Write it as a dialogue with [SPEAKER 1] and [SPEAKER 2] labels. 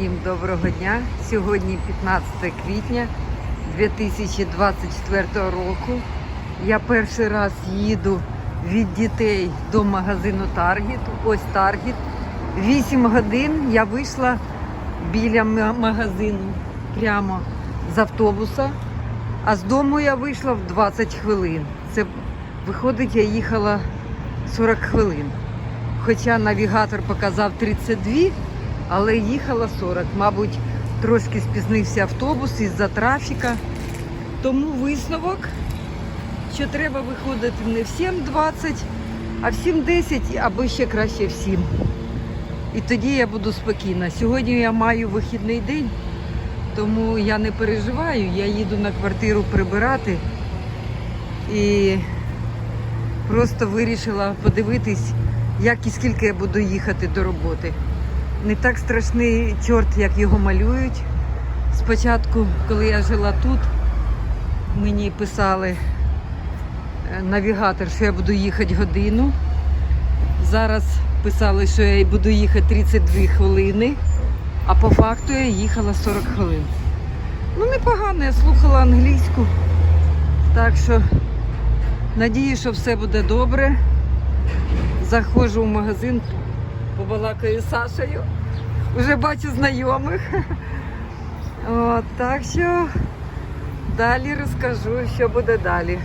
[SPEAKER 1] Всім доброго дня. Сьогодні 15 квітня 2024 року. Я перший раз їду від дітей до магазину Таргет. Ось Таргет. 8 годин я вийшла біля магазину прямо з автобуса, а з дому я вийшла в 20 хвилин. Це виходить, я їхала 40 хвилин. Хоча навігатор показав 32, але їхала 40. Мабуть, трошки спізнився автобус із-за трафіка. Тому висновок, що треба виходити не в 7.20, а в 7.10 або ще краще в 7. І тоді я буду спокійна. Сьогодні я маю вихідний день, тому я не переживаю. Я їду на квартиру прибирати і просто вирішила подивитись, як і скільки я буду їхати до роботи. Не так страшний чорт, як його малюють. Спочатку, коли я жила тут, мені писали е, навігатор, що я буду їхати годину. Зараз писали, що я буду їхати 32 хвилини, а по факту я їхала 40 хвилин. Ну, непогано, я слухала англійську. Так що надію, що все буде добре. Заходжу в магазин, побалакаю з Сашею. Вже бачу знайомих. От, так що далі розкажу, що буде далі.